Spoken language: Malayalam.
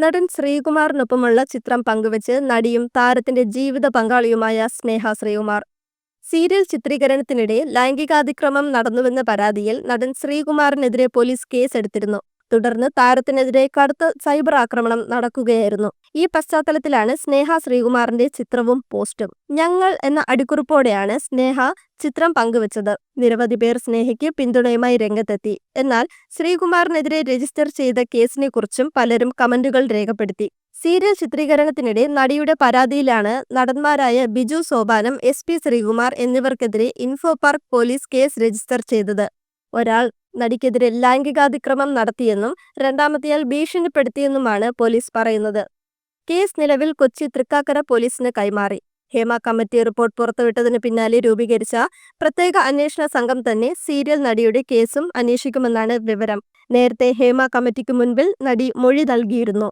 നടൻ ശ്രീകുമാറിനൊപ്പമുള്ള ചിത്രം പങ്കുവച്ച് നടിയും താരത്തിന്റെ ജീവിത പങ്കാളിയുമായ സ്നേഹ ശ്രീകുമാർ. സീരിയൽ ചിത്രീകരണത്തിനിടെ ലൈംഗികാതിക്രമം നടന്നുവെന്ന പരാതിയിൽ നടൻ ശ്രീകുമാറിനെതിരെ പോലീസ് കേസെടുത്തിരുന്നു. തുടർന്ന് താരത്തിനെതിരെ കടുത്ത സൈബർ ആക്രമണം നടക്കുകയായിരുന്നു. ഈ പശ്ചാത്തലത്തിലാണ് സ്നേഹ ശ്രീകുമാറിന്റെ ചിത്രവും പോസ്റ്റും. ഞങ്ങൾ എന്ന അടിക്കുറിപ്പോടെയാണ് സ്നേഹ ചിത്രം പങ്കുവച്ചത്. നിരവധി പേർ സ്നേഹയ്ക്ക് പിന്തുണയുമായി രംഗത്തെത്തി. എന്നാൽ ശ്രീകുമാറിനെതിരെ രജിസ്റ്റർ ചെയ്ത കേസിനെ കുറിച്ചും പലരും കമന്റുകൾ രേഖപ്പെടുത്തി. സീരിയൽ ചിത്രീകരണത്തിനിടെ നടിയുടെ പരാതിയിലാണ് നടന്മാരായ Biju Sopanam S P Sreekumar എന്നിവർക്കെതിരെ info park police case register ചെയ്തത്. ഒരാൾ നടിക്കെതിരെ ലൈംഗികാതിക്രമം നടത്തിയെന്നും രണ്ടാമത്തെയാൾ ഭീഷണിപ്പെടുത്തിയെന്നുമാണ് പോലീസ് പറയുന്നത്. കേസ് നിലവിൽ കൊച്ചി തൃക്കാക്കര പോലീസിന് കൈമാറി. ഹേമ കമ്മിറ്റി റിപ്പോർട്ട് പുറത്തുവിട്ടതിന് പിന്നാലെ രൂപീകരിച്ച പ്രത്യേക അന്വേഷണ സംഘം തന്നെ സീരിയൽ നടിയുടെ കേസും അന്വേഷിക്കുമെന്നാണ് വിവരം. നേരത്തെ ഹേമ കമ്മിറ്റിക്ക് മുൻപിൽ നടി മൊഴി നൽകിയിരുന്നു.